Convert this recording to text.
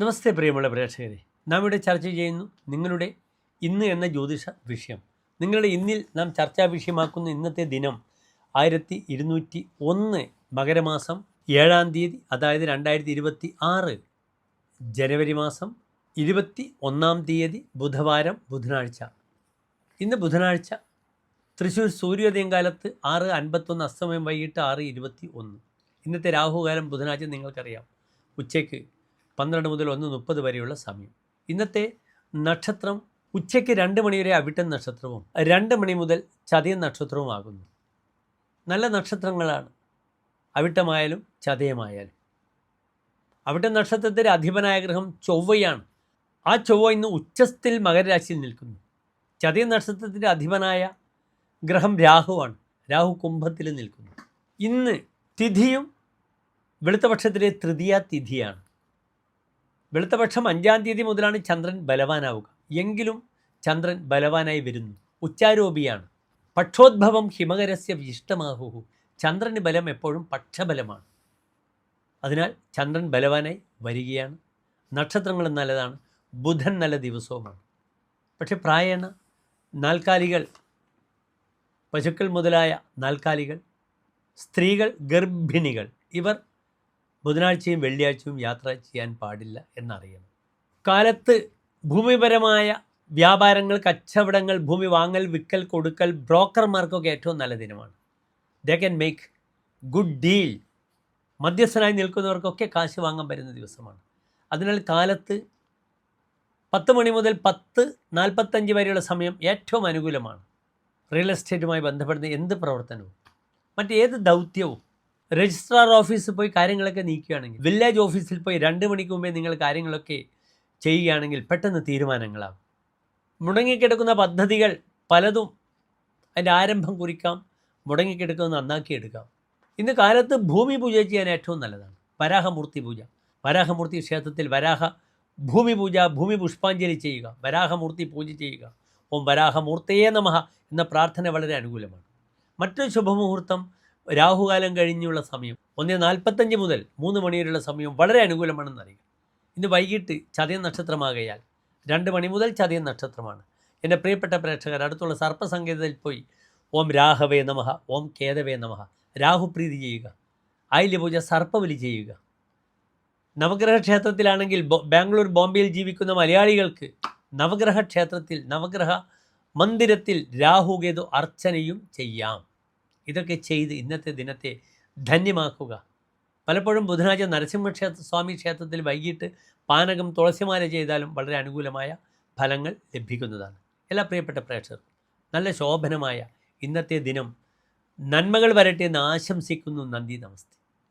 നമസ്തേ പ്രിയമുള്ള പ്രേക്ഷകരെ. നാം ഇവിടെ ചർച്ച ചെയ്യുന്നു നിങ്ങളുടെ ഇന്ന് എന്ന ജ്യോതിഷ വിഷയം. നിങ്ങളുടെ ഇന്നിൽ നാം ചർച്ചാ വിഷയമാക്കുന്ന ഇന്നത്തെ ദിനം ആയിരത്തി ഇരുന്നൂറ്റി ഒന്ന് മകരമാസം ഏഴാം തീയതി അതായത് രണ്ടായിരത്തി ഇരുപത്തി ആറ് ജനുവരി മാസം ഇരുപത്തി ഒന്നാം തീയതി ബുധവാരം ബുധനാഴ്ച. ഇന്ന് ബുധനാഴ്ച തൃശ്ശൂർ സൂര്യോദയം കാലത്ത് ആറ് അൻപത്തൊന്ന് അസ്തമയം വൈകിട്ട് ആറ് ഇരുപത്തി ഒന്ന്. ഇന്നത്തെ രാഹുകാലം ബുധനാഴ്ച നിങ്ങൾക്കറിയാം. ഉച്ചയ്ക്ക് പന്ത്രണ്ട് മുതൽ ഒന്ന് മുപ്പത് വരെയുള്ള സമയം. ഇന്നത്തെ നക്ഷത്രം ഉച്ചയ്ക്ക് രണ്ട് മണിവരെ അവിട്ടൻ നക്ഷത്രവും രണ്ട് മണി മുതൽ ചതയൻ നക്ഷത്രവുമാകുന്നു നല്ല നക്ഷത്രങ്ങളാണ്. അവിട്ടമായാലും ചതയമായാലും. അവിട്ടൻ നക്ഷത്രത്തിന്റെ അധിപനായ ഗ്രഹം ചൊവ്വയാണ്. ആ ചൊവ്വ ഇന്ന് ഉച്ചസ്ഥിൽ മകരരാശിയിൽ നിൽക്കുന്നു. ചതയൻ നക്ഷത്രത്തിന്റെ അധിപനായ ഗ്രഹം രാഹുവാണ്. രാഹു കുംഭത്തിൽ നിൽക്കുന്നു. ഇന്ന് തിഥിയും വെളുത്തപക്ഷത്തിലെ തൃതീയ തിഥിയാണ്. വെളുത്തപക്ഷം അഞ്ചാം തീയതി മുതലാണ് ചന്ദ്രൻ ബലവാനാവുക. എങ്കിലും ചന്ദ്രൻ ബലവാനായി വരുന്നു. ഉച്ചാരോപിയാണ്. പക്ഷോദ്ഭവം ഹിമകരസ്യ വിശിഷ്ടമാഹുഹു. ചന്ദ്രന് ബലം എപ്പോഴും പക്ഷബലമാണ്. അതിനാൽ ചന്ദ്രൻ ബലവാനായി വരികയാണ്. നക്ഷത്രങ്ങൾ നല്ലതാണ്. ബുധൻ നല്ല ദിവസവുമാണ്. പക്ഷെ പ്രായണ നാൽക്കാലികൾ പശുക്കൾ മുതലായ നാൽക്കാലികൾ സ്ത്രീകൾ ഗർഭിണികൾ ഇവർ ബുധനാഴ്ചയും വെള്ളിയാഴ്ചയും യാത്ര ചെയ്യാൻ പാടില്ല എന്നറിയണം. കാലത്ത് ഭൂമിപരമായ വ്യാപാരങ്ങൾ കച്ചവടങ്ങൾ ഭൂമി വാങ്ങൽ വിൽക്കൽ കൊടുക്കൽ ബ്രോക്കർമാർക്കൊക്കെ ഏറ്റവും നല്ല ദിനമാണ്. They can make good deal മധ്യസ്ഥനായി നിൽക്കുന്നവർക്കൊക്കെ കാശ് വാങ്ങാൻ പറ്റുന്ന ദിവസമാണ്. അതിനാൽ കാലത്ത് പത്ത് മണി മുതൽ പത്ത് നാൽപ്പത്തഞ്ച് വരെയുള്ള സമയം ഏറ്റവും അനുകൂലമാണ്. റിയൽ എസ്റ്റേറ്റുമായി ബന്ധപ്പെടുന്ന എന്ത് പ്രവർത്തനവും മറ്റേത് ദൗത്യവും രജിസ്ട്രാർ ഓഫീസിൽ പോയി കാര്യങ്ങളൊക്കെ നീക്കുകയാണെങ്കിൽ വില്ലേജ് ഓഫീസിൽ പോയി രണ്ട് മണിക്ക് മുമ്പേ നിങ്ങൾ കാര്യങ്ങളൊക്കെ ചെയ്യുകയാണെങ്കിൽ പെട്ടെന്ന് തീരുമാനങ്ങളാകും മുടങ്ങിക്കിടക്കുന്ന പദ്ധതികൾ പലതും അതിന്റെ ആരംഭം കുറിക്കാം മുടങ്ങിക്കിടക്കുന്നത് നന്നാക്കിയെടുക്കാം ഇന്ന് കാലത്ത് ഭൂമി പൂജ ചെയ്യാൻ ഏറ്റവും നല്ലതാണ്. വരാഹമൂർത്തി പൂജ. വരാഹമൂർത്തി ക്ഷേത്രത്തിൽ വരാഹ ഭൂമി പൂജ ഭൂമി പുഷ്പാഞ്ജലി ചെയ്യുക. വരാഹമൂർത്തി പൂജ ചെയ്യുക. ഓം വരാഹമൂർത്തയേ നമഹ എന്ന പ്രാർത്ഥന വളരെ അനുകൂലമാണ്. മറ്റൊരു ശുഭമുഹൂർത്തം രാഹുകാലം കഴിഞ്ഞുള്ള സമയം ഒന്ന് നാൽപ്പത്തഞ്ച് മുതൽ മൂന്ന് മണിവരെയുള്ള സമയം വളരെ അനുകൂലമാണെന്ന് അറിയുക ഇന്ന് വൈകിട്ട് ചതയം നക്ഷത്രമാകയാൽ രണ്ട് മണി മുതൽ ചതയം നക്ഷത്രമാണ്. എന്റെ പ്രിയപ്പെട്ട പ്രേക്ഷകർ അടുത്തുള്ള സർപ്പസങ്കേതത്തിൽ പോയി ഓം രാഹവേ നമഃ ഓം കേതവേ നമഃ രാഹുപ്രീതി ചെയ്യുക ആയില്യപൂജ സർപ്പബലി ചെയ്യുക. നവഗ്രഹ ക്ഷേത്രത്തിലാണെങ്കിൽ ബാംഗ്ലൂർ ബോംബെയിൽ ജീവിക്കുന്ന മലയാളികൾക്ക് നവഗ്രഹ ക്ഷേത്രത്തിൽ നവഗ്രഹ മന്ദിരത്തിൽ രാഹുകേതു അർച്ചനയും ചെയ്യാം. ഇതൊക്കെ ചെയ്ത് ഇന്നത്തെ ദിനത്തെ ധന്യമാക്കുക. പലപ്പോഴും ബുധനാഴ്ച നരസിംഹക്ഷേത്ര സ്വാമി ക്ഷേത്രത്തിൽ വൈകിട്ട് പാനകം തുളസിമാല ചെയ്താലും വളരെ അനുകൂലമായ ഫലങ്ങൾ ലഭിക്കുന്നതാണ്. എല്ലാ പ്രിയപ്പെട്ട പ്രേക്ഷകർക്കും നല്ല ശോഭനമായ ഇന്നത്തെ ദിനം നന്മകൾ വരട്ടെ എന്ന് ആശംസിക്കുന്നു. നന്ദി നമസ്തേ.